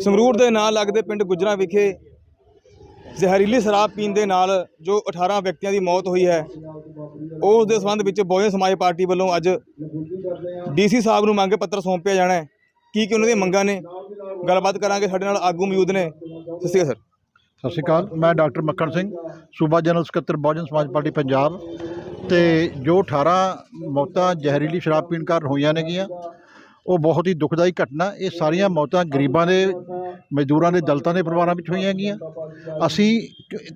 ਸੰਗਰੂਰ ਦੇ ਨਾਲ ਲੱਗਦੇ ਪਿੰਡ ਗੁਜਰਾ ਵਿਖੇ ਜ਼ਹਿਰੀਲੀ ਸ਼ਰਾਬ ਪੀਣ ਦੇ ਨਾਲ ਜੋ 18 ਵਿਅਕਤੀਆਂ ਦੀ ਮੌਤ ਹੋਈ ਹੈ, ਉਸ ਦੇ ਸੰਬੰਧ ਵਿੱਚ ਬਹੁਜਨ ਸਮਾਜ ਪਾਰਟੀ ਵੱਲੋਂ ਅੱਜ ਡੀਸੀ ਸਾਹਿਬ ਨੂੰ ਮੰਗ ਪੱਤਰ ਸੌਂਪਿਆ ਜਾਣਾ ਹੈ। ਕੀ ਕੀ ਉਹਨਾਂ ਦੀਆਂ ਮੰਗਾਂ ਨੇ? ਗੱਲਬਾਤ ਕਰਾਂਗੇ। ਸਾਡੇ ਨਾਲ ਆਗੂ ਮੌਜੂਦ ਨੇ। ਸਤਿ ਸ਼੍ਰੀ ਅਕਾਲ, ਸਰ। ਸਤਿ ਸ਼੍ਰੀ ਅਕਾਲ। ਮੈਂ ਡਾਕਟਰ ਮੱਕੜ ਸਿੰਘ, ਸੂਬਾ ਜਨਰਲ ਸਕੱਤਰ, ਬਹੁਜਨ ਸਮਾਜ ਪਾਰਟੀ, ਪੰਜਾਬ। ਤੇ ਜੋ 18 ਮੌਤਾਂ ਜ਼ਹਿਰੀਲੀ ਸ਼ਰਾਬ ਪੀਣ ਕਾਰਨ ਹੋਈਆਂ ਨੇਗੀਆਂ ਉਹ ਬਹੁਤ ਹੀ ਦੁਖਦਾਈ ਘਟਨਾ, ਇਹ ਸਾਰੀਆਂ ਮੌਤਾਂ ਗਰੀਬਾਂ ਦੇ, ਮਜ਼ਦੂਰਾਂ ਦੇ ਦਲਤਾਂ ਦੇ ਪਰਿਵਾਰਾਂ ਵਿੱਚ ਹੋਈਆਂ ਹੈਗੀਆਂ। ਅਸੀਂ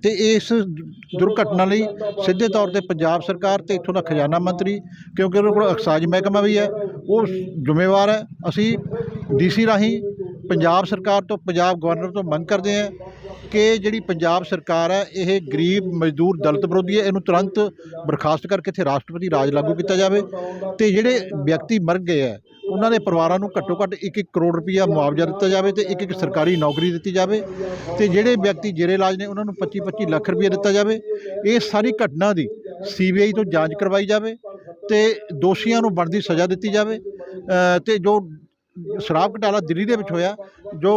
ਤੇ ਇਸ ਦੁਰਘਟਨਾ ਲਈ ਸਿੱਧੇ ਤੌਰ ਤੇ ਪੰਜਾਬ ਸਰਕਾਰ ਤੇ ਇੱਥੋਂ ਦਾ ਖਜ਼ਾਨਾ ਮੰਤਰੀ, ਕਿਉਂਕਿ ਉਹਨਾਂ ਕੋਲ ਐਕਸਾਈਜ਼ ਮਹਿਕਮਾ ਵੀ ਹੈ, ਉਹ ਜ਼ਿੰਮੇਵਾਰ ਹੈ। ਅਸੀਂ ਡੀਸੀ ਰਾਹੀਂ ਪੰਜਾਬ ਸਰਕਾਰ ਤੋਂ, ਪੰਜਾਬ ਗਵਰਨਰ ਤੋਂ ਮੰਗ ਕਰਦੇ ਹਾਂ ਕਿ ਜਿਹੜੀ ਪੰਜਾਬ ਸਰਕਾਰ ਹੈ, ਇਹ ਗਰੀਬ ਮਜ਼ਦੂਰ ਦਲਿਤ ਵਿਰੋਧੀ ਹੈ, ਇਹਨੂੰ ਤੁਰੰਤ ਬਰਖਾਸਤ ਕਰਕੇ ਇੱਥੇ ਰਾਸ਼ਟਰਪਤੀ ਰਾਜ ਲਾਗੂ ਕੀਤਾ ਜਾਵੇ ਤੇ ਜਿਹੜੇ ਵਿਅਕਤੀ ਮਰ ਗਏ ਹੈ ਉਹਨਾਂ ਦੇ ਪਰਿਵਾਰਾਂ ਨੂੰ ਘੱਟੋ ਘੱਟ 1-1 ਕਰੋੜ ਰੁਪਈਆ ਮੁਆਵਜ਼ਾ ਦਿੱਤਾ ਜਾਵੇ ਤੇ ਇੱਕ ਇੱਕ ਸਰਕਾਰੀ ਨੌਕਰੀ ਦਿੱਤੀ ਜਾਵੇ ਤੇ ਜਿਹੜੇ ਵਿਅਕਤੀ ਜੇਰੇ ਇਲਾਜ ਨੇ ਉਹਨਾਂ ਨੂੰ 25-25 ਲੱਖ ਰੁਪਈਆ ਦਿੱਤਾ ਜਾਵੇ। ਇਹ ਸਾਰੀ ਘਟਨਾ ਦੀ ਸੀਬੀਆਈ ਤੋਂ ਜਾਂਚ ਕਰਵਾਈ ਜਾਵੇ ਤੇ ਦੋਸ਼ੀਆਂ ਨੂੰ ਬਣਦੀ ਸਜ਼ਾ ਦਿੱਤੀ ਜਾਵੇ। ਅ, ਤੇ ਜੋ ਸ਼ਰਾਬ ਘਟਾਲਾ ਦਿੱਲੀ ਦੇ ਵਿੱਚ ਹੋਇਆ ਜੋ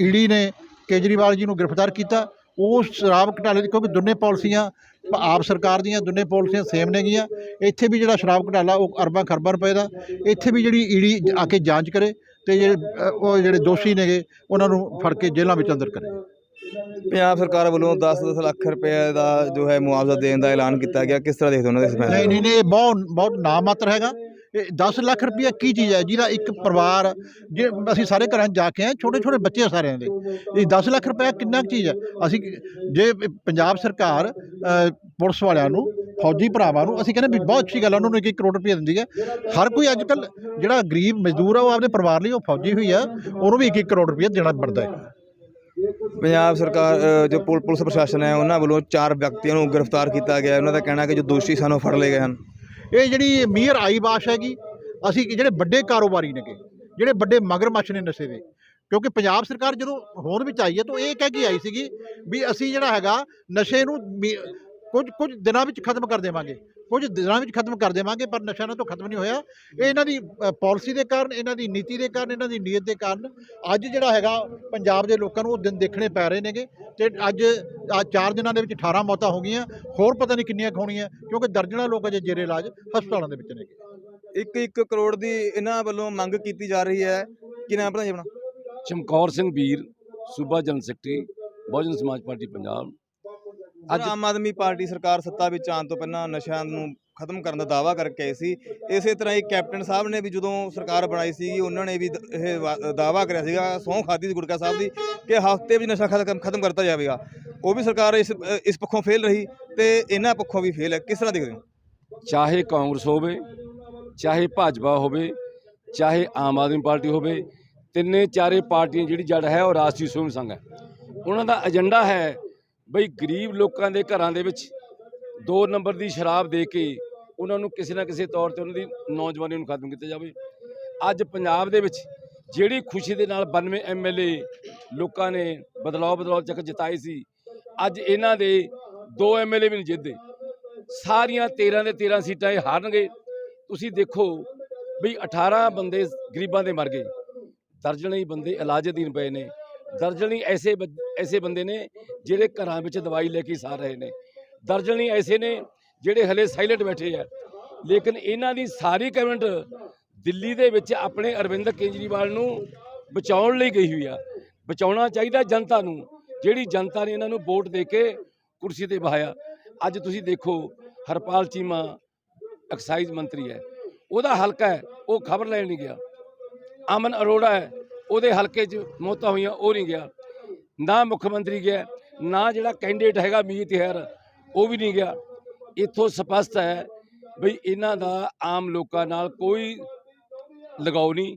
ਈਡੀ ਨੇ ਕੇਜਰੀਵਾਲ ਜੀ ਨੂੰ ਗ੍ਰਿਫਤਾਰ ਕੀਤਾ ਉਹ ਸ਼ਰਾਬ ਘਟਾਲੇ ਦੀ ਕਿਉਂਕਿ ਦੋਨੇ ਪਾਲਿਸੀਆਂ ਆਪ ਸਰਕਾਰ ਦੀਆਂ ਦੋਨੇ ਪਾਲਿਸੀਆਂ ਸੇਮ ਨੇਗੀਆਂ। ਇੱਥੇ ਵੀ ਜਿਹੜਾ ਸ਼ਰਾਬ ਘਟਾਲਾ ਉਹ ਅਰਬਾਂ ਖਰਬਾਂ ਰੁਪਏ ਦਾ। ਇੱਥੇ ਵੀ ਜਿਹੜੀ ਈਡੀ ਆ ਕੇ ਜਾਂਚ ਕਰੇ ਤੇ ਜਿਹੜੇ ਉਹ ਜਿਹੜੇ ਦੋਸ਼ੀ ਨੇਗੇ ਉਹਨਾਂ ਨੂੰ ਫੜ ਕੇ ਜੇਲ੍ਹਾਂ ਵਿੱਚ ਅੰਦਰ ਕਰੇ। ਪੰਜਾਬ ਸਰਕਾਰ ਵੱਲੋਂ 10-10 ਲੱਖ ਰੁਪਏ ਦਾ ਜੋ ਹੈ ਮੁਆਵਜ਼ਾ ਦੇਣ ਦਾ ਐਲਾਨ ਕੀਤਾ ਗਿਆ। ਕਿਸ ਤਰ੍ਹਾਂ ਦੇਖਦੇ ਹੋ ਉਹਨਾਂ ਦੇ ਇਸ ਫੈਸਲੇ ਨਹੀਂ ਨਹੀਂ ਇਹ ਬਹੁਤ ਬਹੁਤ ਨਾਮਾਤਰ ਹੈਗਾ। 10 ਲੱਖ ਰੁਪਇਆ ਕੀ ਚੀਜ਼ ਹੈ ਜਿਹਦਾ ਇੱਕ ਪਰਿਵਾਰ, ਜੇ ਅਸੀਂ ਸਾਰੇ ਘਰਾਂ 'ਚ ਜਾ ਕੇ ਆਏ ਛੋਟੇ ਛੋਟੇ ਬੱਚੇ ਆ ਸਾਰਿਆਂ ਦੇ। ਇਹ 10 ਲੱਖ ਰੁਪਇਆ ਕਿੰਨਾ ਕੁ ਚੀਜ਼ ਹੈ? ਅਸੀਂ ਜੇ ਪੰਜਾਬ ਸਰਕਾਰ ਪੁਲਿਸ ਵਾਲਿਆਂ ਨੂੰ, ਫੌਜੀ ਭਰਾਵਾਂ ਨੂੰ, ਅਸੀਂ ਕਹਿੰਦੇ ਵੀ ਬਹੁਤ ਅੱਛੀ ਗੱਲ ਹੈ ਉਹਨਾਂ ਨੂੰ ਇੱਕ ਇੱਕ ਕਰੋੜ ਰੁਪਇਆ ਦਿੰਦੀ ਹੈ। ਹਰ ਕੋਈ ਅੱਜ ਕੱਲ ਜਿਹੜਾ ਗਰੀਬ ਮਜ਼ਦੂਰ ਆ, ਉਹ ਆਪਦੇ ਪਰਿਵਾਰ ਲਈ ਉਹ ਫੌਜੀ ਹੋਈ ਆ, ਉਹਨੂੰ ਵੀ ਇੱਕ ਇੱਕ ਕਰੋੜ ਰੁਪਇਆ ਦੇਣਾ ਪੜਦਾ ਹੈ। ਪੰਜਾਬ ਸਰਕਾਰ ਜੋ ਪੁਲਿਸ ਪ੍ਰਸ਼ਾਸਨ ਹੈ, ਉਹਨਾਂ ਵੱਲੋਂ ਚਾਰ ਵਿਅਕਤੀਆਂ ਨੂੰ ਗ੍ਰਿਫਤਾਰ ਕੀਤਾ ਗਿਆ ਉਹਨਾਂ ਦਾ ਕਹਿਣਾ ਹੈ ਕਿ ਜੋ ਦੋਸ਼ੀ ਸਾਨੂੰ ਫੜ ਲਏ ਗਏ ਹਨ। ਇਹ ਜਿਹੜੀ ਮੀਅਰ ਆਈ ਬਾਸ਼ ਹੈਗੀ, ਅਸੀਂ ਜਿਹੜੇ ਵੱਡੇ ਕਾਰੋਬਾਰੀ ਨੇਗੇ, ਜਿਹੜੇ ਵੱਡੇ ਮਗਰਮੱਛ ਨੇ ਨਸ਼ੇ ਦੇ, ਕਿਉਂਕਿ ਪੰਜਾਬ ਸਰਕਾਰ ਜਦੋਂ ਹੋਂਦ ਵਿੱਚ ਆਈ ਹੈ ਤਾਂ ਇਹ ਕਹਿ ਕੇ ਆਈ ਸੀਗੀ ਵੀ ਅਸੀਂ ਜਿਹੜਾ ਹੈਗਾ ਨਸ਼ੇ ਨੂੰ ਮੀ- ਕੁਝ ਕੁਝ ਦਿਨਾਂ ਵਿੱਚ ਖਤਮ ਕਰ ਦੇਵਾਂਗੇ। ਕੁਝ ਦਿਨਾਂ ਵਿੱਚ ਖਤਮ ਕਰ ਦੇਵਾਂਗੇ ਪਰ ਨਸ਼ਾ ਨਾ ਤੋਂ ਖਤਮ ਨਹੀਂ ਹੋਇਆ। ਇਹ ਇਹਨਾਂ ਦੀ ਪਾਲਿਸੀ ਦੇ ਕਾਰਨ ਇਹਨਾਂ ਦੀ ਨੀਤੀ ਦੇ ਕਾਰਨ ਇਹਨਾਂ ਦੀ ਨੀਅਤ ਦੇ ਕਾਰਨ ਅੱਜ ਜਿਹੜਾ ਹੈਗਾ ਪੰਜਾਬ ਦੇ ਲੋਕਾਂ ਨੂੰ ਉਹ ਦਿਨ ਦੇਖਣੇ ਪੈ ਰਹੇ ਨੇਗੇ ਤੇ ਅੱਜ ਆ ਚਾਰ ਦਿਨਾਂ ਦੇ ਵਿੱਚ 18 ਮੌਤਾਂ ਹੋ ਗਈਆਂ। ਹੋਰ ਪਤਾ ਨਹੀਂ ਕਿੰਨੀਆਂ ਕੁ ਹੋਣੀਆਂ ਕਿਉਂਕਿ ਦਰਜਨਾਂ ਲੋਕ ਅਜੇ ਜੇਰੇ ਇਲਾਜ ਹਸਪਤਾਲਾਂ ਦੇ ਵਿੱਚ ਨੇਗੇ। ਇੱਕ ਇੱਕ ਕਰੋੜ ਦੀ ਇਹਨਾਂ ਵੱਲੋਂ ਮੰਗ ਕੀਤੀ ਜਾ ਰਹੀ ਹੈ। ਕੀ ਨਾਮ ਆਪਣਾ ਜੀ ਆਪਣਾ? ਚਮਕੌਰ ਸਿੰਘ ਵੀਰ ਸੂਬਾ ਜਨਰਲ ਸੈਕਟਰੀ ਬਹੁਜਨ ਸਮਾਜ ਪਾਰਟੀ ਪੰਜਾਬ। ਅੱਜ ਆਮ ਆਦਮੀ ਪਾਰਟੀ ਸਰਕਾਰ ਸੱਤਾ ਵਿੱਚ ਆਉਣ ਤੋਂ ਪਹਿਲਾਂ ਨਸ਼ਿਆਂ ਨੂੰ ਖਤਮ ਕਰਨ ਦਾ ਦਾਅਵਾ ਕਰਕੇ ਆਈ ਸੀ। ਇਸੇ ਤਰ੍ਹਾਂ ਹੀ ਕੈਪਟਨ ਸਾਹਿਬ ਨੇ ਵੀ ਜਦੋਂ ਸਰਕਾਰ ਬਣਾਈ ਸੀ ਉਹਨਾਂ ਨੇ ਵੀ ਇਹ ਵਾ- ਦਾਅਵਾ ਕਰਿਆ ਸੀਗਾ ਸਹੁੰ ਖਾਦੀ ਸੀ ਗੁਰਕਾ ਸਾਹਿਬ ਦੀ ਕਿ ਹਫ਼ਤੇ ਵਿੱਚ ਨਸ਼ਾ ਖਤਮ ਖਤਮ ਕਰਤਾ ਜਾਵੇਗਾ। ਉਹ ਵੀ ਸਰਕਾਰ ਇਸ ਇਸ ਪੱਖੋਂ ਫੇਲ ਰਹੀ ਤੇ ਇਹਨਾਂ ਪੱਖੋਂ ਵੀ ਫੇਲ ਹੈ। ਕਿਸ ਤਰ੍ਹਾਂ ਦੇਖਦੇ ਹੋ? ਚਾਹੇ ਕਾਂਗਰਸ ਹੋਵੇ, ਚਾਹੇ ਭਾਜਪਾ ਹੋਵੇ, ਚਾਹੇ ਆਮ ਆਦਮੀ ਪਾਰਟੀ ਹੋਵੇ, ਤਿੰਨੇ ਚਾਰੇ ਪਾਰਟੀਆਂ ਜਿਹੜੀ ਜੜ ਹੈ ਉਹ ਰਾਸ਼ਟਰੀ ਸਵੈਮ ਸੰਘ ਹੈ। ਉਹਨਾਂ ਦਾ ਏਜੰਡਾ ਹੈ ਬਈ ਗਰੀਬ ਲੋਕਾਂ ਦੇ ਘਰਾਂ ਦੇ ਵਿੱਚ ਦੋ ਨੰਬਰ ਦੀ ਸ਼ਰਾਬ ਦੇ ਕੇ ਉਹਨਾਂ ਨੂੰ ਕਿਸੇ ਨਾ ਕਿਸੇ ਤੌਰ ਤੇ ਉਹਨਾਂ ਦੀ ਨੌਜਵਾਨੀ ਨੂੰ ਖਤਮ ਕੀਤਾ ਜਾਵੇ। ਅੱਜ ਪੰਜਾਬ ਦੇ ਵਿੱਚ ਜਿਹੜੀ ਖੁਸ਼ੀ ਦੇ ਨਾਲ 92 ਐਮਐਲਏ ਲੋਕਾਂ ਨੇ ਬਦਲਾਅ ਬਦਲਾਅ ਚੱਕ ਜਿਤਾਏ ਸੀ, ਅੱਜ ਇਹਨਾਂ ਦੇ ਦੋ ਐਮਐਲਏ ਵੀ ਨਹੀਂ ਜਿੱਤਦੇ। ਸਾਰੀਆਂ 13 ਦੇ 13 ਸੀਟਾਂ ਇਹ ਹਾਰਨਗੇ। ਤੁਸੀਂ ਦੇਖੋ ਵੀ 18 ਬੰਦੇ ਗਰੀਬਾਂ ਦੇ ਮਰ ਗਏ। ਦਰਜਨਾਂ ਹੀ ਬੰਦੇ ਇਲਾਜ ਅਧੀਨ ਪਏ ਨੇ। ਦਰਜਨਾਂ ਐਸੇ ਬ- ਐਸੇ ਬੰਦੇ ਨੇ ਜਿਹੜੇ ਘਰਾਂ ਵਿੱਚ ਦਵਾਈ ਲੈ ਕੇ ਸਾਰ ਰਹੇ ਨੇ। ਦਰਜਨਾਂ ਹੀ ਐਸੇ ਨੇ ਜਿਹੜੇ ਹਲੇ ਸਾਇਲੈਂਟ ਬੈਠੇ ਆ। ਲੇਕਿਨ ਇਹਨਾਂ ਦੀ ਸਾਰੀ ਕਮੈਂਟ ਦਿੱਲੀ ਦੇ ਵਿੱਚ ਆਪਣੇ ਅਰਵਿੰਦ ਕੇਜਰੀਵਾਲ ਨੂੰ ਬਚਾਉਣ ਲਈ ਗਈ ਹੋਈ ਆ। ਬਚਾਉਣਾ ਚਾਹੀਦਾ ਜਨਤਾ ਨੂੰ, ਜਿਹੜੀ ਜਨਤਾ ਨੇ ਇਹਨਾਂ ਨੂੰ ਵੋਟ ਦੇ ਕੇ ਕੁਰਸੀ ਤੇ ਬਹਾਇਆ ਅੱਜ ਤੁਸੀਂ ਦੇਖੋ, ਹਰਪਾਲ ਚੀਮਾ ਐਕਸਾਈਜ਼ ਮੰਤਰੀ ਹੈ। ਉਹਦਾ ਹਲਕਾ ਹੈ, ਉਹ ਖਬਰ ਲੈਣ ਨਹੀਂ ਗਿਆ। ਅਮਨ ਅਰੋੜਾ ਹੈ ਉਹਦੇ ਹਲਕੇ 'ਚ ਮੌਤਾਂ ਹੋਈਆਂ ਉਹ ਨਹੀਂ ਗਿਆ। ਨਾ ਮੁੱਖ ਮੰਤਰੀ ਗਿਆ ਨਾ ਜਿਹੜਾ ਕੈਂਡੀਡੇਟ ਹੈਗਾ ਮੀਤ ਹੈਰ ਉਹ ਵੀ ਨਹੀਂ ਗਿਆ। ਇੱਥੋਂ ਸਪਸ਼ਟ ਹੈ ਬਈ ਇਹਨਾਂ ਦਾ ਆਮ ਲੋਕਾਂ ਨਾਲ ਕੋਈ ਲਗਾਓ ਨਹੀਂ।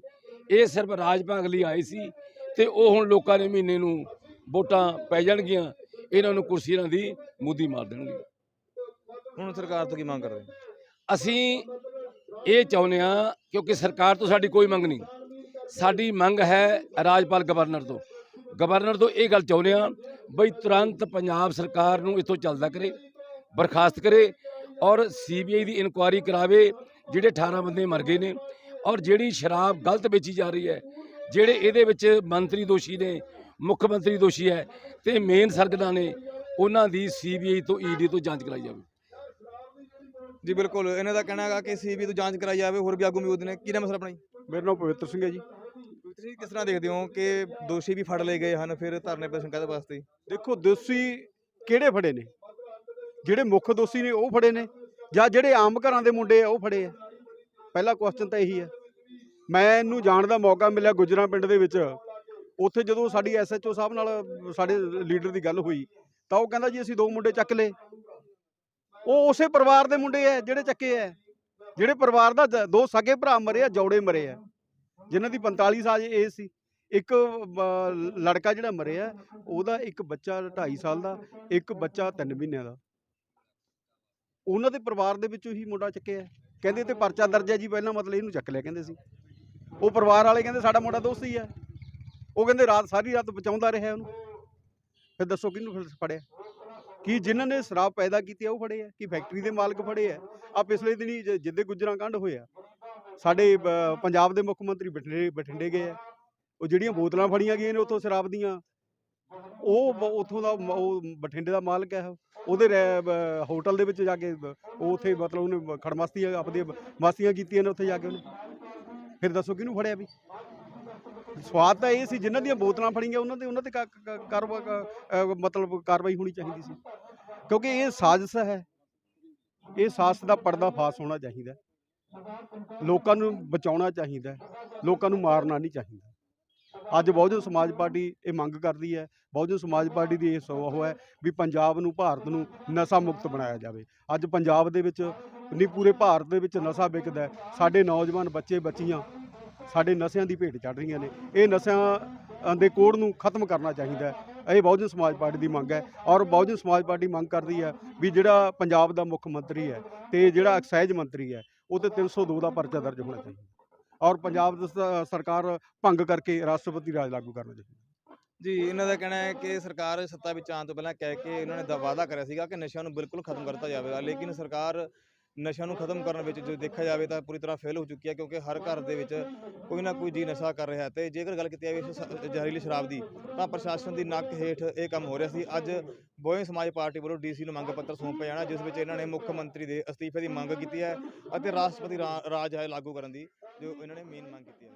ਇਹ ਸਿਰਫ ਰਾਜ ਭਾਗ ਲਈ ਆਏ ਸੀ ਤੇ ਉਹ ਹੁਣ ਲੋਕਾਂ ਨੇ ਮਹੀਨੇ ਨੂੰ ਵੋਟਾਂ ਪੈ ਜਾਣਗੀਆਂ ਇਹਨਾਂ ਨੂੰ ਕੁਰਸੀਆਂ ਦੀ ਮੁੱਦੀ ਮਾਰ ਦੇਣਗੇ। ਹੁਣ ਸਰਕਾਰ ਤੋਂ ਕੀ ਮੰਗ ਕਰਦੇ ਅਸੀਂ ਇਹ ਚਾਹੁੰਦੇ ਹਾਂ ਕਿਉਂਕਿ ਸਰਕਾਰ ਤੋਂ ਸਾਡੀ ਕੋਈ ਮੰਗ ਨਹੀਂ। ਸਾਡੀ ਮੰਗ ਹੈ ਰਾਜਪਾਲ ਗਵਰਨਰ ਤੋਂ। ਗਵਰਨਰ ਤੋਂ ਇਹ ਗੱਲ ਚਾਹੁੰਦੇ ਹਾਂ ਬਈ ਤੁਰੰਤ ਪੰਜਾਬ ਸਰਕਾਰ ਨੂੰ ਇਥੋਂ ਚੱਲਦਾ ਕਰੇ ਬਰਖਾਸਤ ਕਰੇ ਔਰ ਸੀਬੀਆਈ ਦੀ ਇਨਕੁਆਇਰੀ ਕਰਾਵੇ ਜਿਹੜੇ 18 ਬੰਦੇ ਮਰ ਗਏ ਨੇ ਔਰ ਜਿਹੜੀ ਸ਼ਰਾਬ ਗਲਤ ਵੇਚੀ ਜਾ ਰਹੀ ਹੈ ਜਿਹੜੇ ਇਹਦੇ ਵਿੱਚ ਮੰਤਰੀ ਦੋਸ਼ੀ ਨੇ ਮੁੱਖ ਮੰਤਰੀ ਦੋਸ਼ੀ ਹੈ ਤੇ ਮੇਨ ਸਰਗਨਾ ਨੇ ਉਹਨਾਂ ਦੀ ਸੀਬੀਆਈ ਤੋਂ ਈਡੀ ਤੋਂ ਜਾਂਚ ਕਰਾਈ ਜਾਵੇ। ਜੀ ਬਿਲਕੁਲ ਇਹਨਾਂ ਦਾ ਕਹਿਣਾ ਹੈਗਾ ਕਿ ਸੀਬੀ ਤੋਂ ਜਾਂਚ ਕਰਾਈ ਜਾਵੇ ਹੋਰ ਵੀ ਆਗੂ ਮੌਜੂਦ ਨੇ। ਕੀ ਨਾਮ ਸਰ ਆਪਣਾ ਜੀ? ਮੇਰਾ ਨਾਮ ਪਵਿੱਤਰ ਸਿੰਘ ਹੈ ਜੀ। ਤੁਸੀਂ ਕਿਸ ਤਰ੍ਹਾਂ ਦੇਖਦੇ ਹੋ ਕਿ ਦੋਸ਼ੀ ਵੀ ਫੜ ਲਏ ਗਏ ਹਨ, ਫਿਰ ਧਰਨੇ ਪ੍ਰਦਰਸ਼ਨ ਕਾਹਦੇ ਵਾਸਤੇ? ਦੇਖੋ, ਦੋਸ਼ੀ ਕਿਹੜੇ ਫੜੇ ਨੇ? ਜਿਹੜੇ ਮੁੱਖ ਦੋਸ਼ੀ ਨੇ ਉਹ ਫੜੇ ਨੇ, ਜਾਂ ਜਿਹੜੇ ਆਮ ਘਰਾਂ ਦੇ ਮੁੰਡੇ ਆ, ਉਹ ਫੜੇ ਆ? ਪਹਿਲਾ ਕੁਐਸਚਨ ਤਾਂ ਇਹੀ ਹੈ ਮੈਨੂੰ ਜਾਣ ਦਾ ਮੌਕਾ ਮਿਲਿਆ ਗੁਜਰਾਂ ਪਿੰਡ ਦੇ ਵਿੱਚ। ਉੱਥੇ ਜਦੋਂ ਸਾਡੀ ਐਸਐਚਓ ਸਾਹਿਬ ਨਾਲ ਸਾਡੇ ਲੀਡਰ ਦੀ ਗੱਲ ਹੋਈ, ਤਾਂ ਉਹ ਕਹਿੰਦਾ ਜੀ, ਅਸੀਂ ਦੋ ਮੁੰਡੇ ਚੱਕ ਲਏ। ਉਹ ਉਸੇ ਪਰਿਵਾਰ ਦੇ ਮੁੰਡੇ ਆ, ਜਿਹੜੇ ਚੱਕੇ ਆ। ਜਿਹੜੇ ਪਰਿਵਾਰ ਦਾ ਦੋ ਸਗੇ ਭਰਾ ਮਰੇ ਆ, ਜੌੜੇ ਮਰੇ ਆ। ਜਿਨ੍ਹਾਂ ਦੀ 45 ਸਾਲ ਏਜ ਸੀ, ਇੱਕ ਲੜਕਾ ਜਿਹੜਾ ਮਰਿਆ, ਉਹਦਾ ਇੱਕ ਬੱਚਾ 2.5 ਸਾਲ ਦਾ, ਇੱਕ ਬੱਚਾ 3 ਮਹੀਨਿਆਂ ਦਾ। ਉਹਨਾਂ ਦੇ ਪਰਿਵਾਰ ਦੇ ਵਿੱਚੋਂ ਹੀ ਮੁੰਡਾ ਚੱਕਿਆ। ਕਹਿੰਦੇ ਤੇ ਪਰਚਾ ਦਰਜ ਹੈ ਜੀ, ਪਹਿਲਾਂ ਮਤਲਬ ਇਹਨੂੰ ਚੱਕ ਲਿਆ ਕਹਿੰਦੇ ਸੀ। ਉਹ ਪਰਿਵਾਰ ਵਾਲੇ ਕਹਿੰਦੇ ਸਾਡਾ ਮੁੰਡਾ ਦੋਸਤ ਹੀ ਹੈ ਉਹ ਕਹਿੰਦੇ ਰਾਤ, ਸਾਰੀ ਰਾਤ ਬਚਾਉਂਦਾ ਰਿਹਾ ਉਹਨੂੰ। ਫਿਰ ਦੱਸੋ ਕਿਹਨੂੰ ਫਿਰ ਫੜਿਆ? ਕੀ ਜਿਨ੍ਹਾਂ ਨੇ ਸ਼ਰਾਬ ਪੈਦਾ ਕੀਤੀ ਆ, ਉਹ ਫੜੇ ਆ? ਕੀ ਫੈਕਟਰੀ ਦੇ ਮਾਲਕ ਫੜੇ ਆ? ਆ ਪਿਛਲੇ ਦਿਨੀ ਜ- ਜਿੱਦੇ ਗੁਜਰਾਂ ਕਾਂਡ ਹੋਇਆ। ਸਾਡੇ ਪੰਜਾਬ ਦੇ ਮੁੱਖ ਮੰਤਰੀ ਬਠਿੰਡੇ ਬਠਿੰਡੇ ਗਏ ਆ। ਉਹ ਜਿਹੜੀਆਂ ਬੋਤਲਾਂ ਫੜੀਆਂ ਗਈਆਂ ਨੇ ਉੱਥੋਂ ਸ਼ਰਾਬ ਦੀਆਂ, ਉਹ ਬ- ਉੱਥੋਂ ਦਾ ਮ- ਉਹ ਬਠਿੰਡੇ ਦਾ ਮਾਲਕ ਹੈ ਉਹਦੇ ਰਹਿ- ਬ- ਹੋਟਲ ਦੇ ਵਿੱਚ ਜਾ ਕੇ, ਬ- ਉਹ ਉੱਥੇ ਮਤਲਬ ਉਹਨੇ ਖੜਮਸਤੀ ਆਪਦੀਆਂ ਮਸਤੀਆਂ ਕੀਤੀਆਂ ਨੇ ਉੱਥੇ ਜਾ ਕੇ ਉਹਨੇ। ਫਿਰ ਦੱਸੋ ਕਿਹਨੂੰ ਫੜਿਆ ਵੀ? ਸਵਾਦ ਤਾਂ ਇਹ ਸੀ, ਜਿਨ੍ਹਾਂ ਦੀਆਂ ਬੋਤਲਾਂ ਫੜੀਆਂ ਉਹਨਾਂ ਤੇ ਉਹਨਾਂ ਤੇ ਕਾ- ਕਾ- ਕਾਰਵਾ, ਕਾ- ਅਹ ਮਤਲਬ ਕਾਰਵਾਈ ਹੋਣੀ ਚਾਹੀਦੀ ਸੀ। ਕਿਉਂਕਿ ਇਹ ਸਾਜ਼ਿਸ਼ ਹੈ, ਇਹ ਸਾਜ਼ਿਸ਼ ਦਾ ਪਰਦਾ ਫਾਸ ਹੋਣਾ ਚਾਹੀਦਾ। ਲੋਕਾਂ ਨੂੰ ਬਚਾਉਣਾ ਚਾਹੀਦਾ ਲੋਕਾਂ ਨੂੰ ਮਾਰਨਾ ਨਹੀਂ ਚਾਹੀਦਾ। ਅੱਜ ਬਹੁਜਨ ਸਮਾਜ ਪਾਰਟੀ ਇਹ ਮੰਗ ਕਰਦੀ ਹੈ ਬਹੁਜਨ ਸਮਾਜ ਪਾਰਟੀ ਦੀ ਇਹ ਸੋ ਹੈ ਵੀ ਪੰਜਾਬ ਨੂੰ, ਭਾਰਤ ਨੂੰ ਨਸ਼ਾ ਮੁਕਤ ਬਣਾਇਆ ਜਾਵੇ। ਅੱਜ ਪੰਜਾਬ ਦੇ ਵਿੱਚ ਨਹੀਂ, ਪੂਰੇ ਭਾਰਤ ਦੇ ਵਿੱਚ ਨਸ਼ਾ ਵਿਕਦਾ ਸਾਡੇ ਨੌਜਵਾਨ ਬੱਚੇ, ਬੱਚੀਆਂ ਸਾਡੇ ਨਸ਼ਿਆਂ ਦੀ ਭੇਟ ਚੜ ਰਹੀਆਂ ਨੇ। ਇਹ ਨਸ਼ਿਆਂ ਦੇ ਕੋੜ ਨੂੰ ਖਤਮ ਕਰਨਾ ਚਾਹੀਦਾ ਹੈ। ਇਹ ਬਹੁਜਨ ਸਮਾਜ ਪਾਰਟੀ ਦੀ ਮੰਗ ਹੈ ਔਰ ਬਹੁਜਨ ਸਮਾਜ ਪਾਰਟੀ ਮੰਗ ਕਰਦੀ ਹੈ ਵੀ ਜਿਹੜਾ ਪੰਜਾਬ ਦਾ ਮੁੱਖ ਮੰਤਰੀ ਹੈ ਤੇ ਜਿਹੜਾ ਐਕਸਾਈਜ਼ ਮੰਤਰੀ ਹੈ ਉਹ ਤੇ 302 ਦਾ ਪਰਚਾ ਦਰਜ ਹੋਣਾ ਚਾਹੀਦਾ ਔਰ ਪੰਜਾਬ ਦੀ ਸਰਕਾਰ ਭੰਗ ਕਰਕੇ ਰਾਸ਼ਟਰਪਤੀ ਰਾਜ ਲਾਗੂ ਕਰਨਾ ਚਾਹੀਦਾ ਜੀ, ਇਹਨਾਂ ਦਾ ਕਹਿਣਾ ਹੈ ਕਿ ਸਰਕਾਰ ਸੱਤਾ ਵਿੱਚ ਆਉਣ ਤੋਂ ਪਹਿਲਾਂ ਕਹਿ ਕੇ ਇਹਨਾਂ ਨੇ ਵਾਅਦਾ ਕਰਿਆ ਸੀਗਾ ਕਿ ਨਸ਼ਿਆਂ ਨੂੰ ਬਿਲਕੁਲ ਖਤਮ ਕਰਤਾ ਜਾਵੇਗਾ, ਲੇਕਿਨ ਸਰਕਾਰ ਨਸ਼ਿਆਂ ਨੂੰ ਖਤਮ ਕਰਨ ਵਿੱਚ ਜੋ ਦੇਖਿਆ ਜਾਵੇ ਤਾਂ ਪੂਰੀ ਤਰ੍ਹਾਂ ਫੇਲ ਹੋ ਚੁੱਕੀ ਹੈ ਕਿਉਂਕਿ ਹਰ ਘਰ ਦੇ ਵਿੱਚ ਕੋਈ ਨਾ ਕੋਈ ਜੀ ਨਸ਼ਾ ਕਰ ਰਿਹਾ ਹੈ ਤੇ ਜੇਕਰ ਗੱਲ ਕੀਤੀ ਜਾਵੇ ਸ- ਜ਼ਹਿਰੀਲੀ ਸ਼ਰਾਬ ਦੀ, ਤਾਂ ਪ੍ਰਸ਼ਾਸਨ ਦੀ ਨੱਕ ਹੇਠ ਇਹ ਕੰਮ ਹੋ ਰਿਹਾ ਸੀ। ਅੱਜ ਬੋਏ ਸਮਾਜ ਪਾਰਟੀ ਵੱਲੋਂ ਡੀਸੀ ਨੂੰ ਮੰਗ ਪੱਤਰ ਸੌਂਪਿਆ ਜਾਣਾ, ਜਿਸ ਵਿੱਚ ਇਹਨਾਂ ਨੇ ਮੁੱਖ ਮੰਤਰੀ ਦੇ ਅਸਤੀਫੇ ਦੀ ਮੰਗ ਕੀਤੀ ਹੈ ਅਤੇ ਰਾਸ਼ਟਰਪਤੀ ਰਾਜ ਹੈ ਲਾਗੂ ਕਰਨ ਦੀ, ਜੋ ਇਹਨਾਂ ਨੇ ਮੇਨ ਮੰਗ ਕੀਤੀ ਹੈ।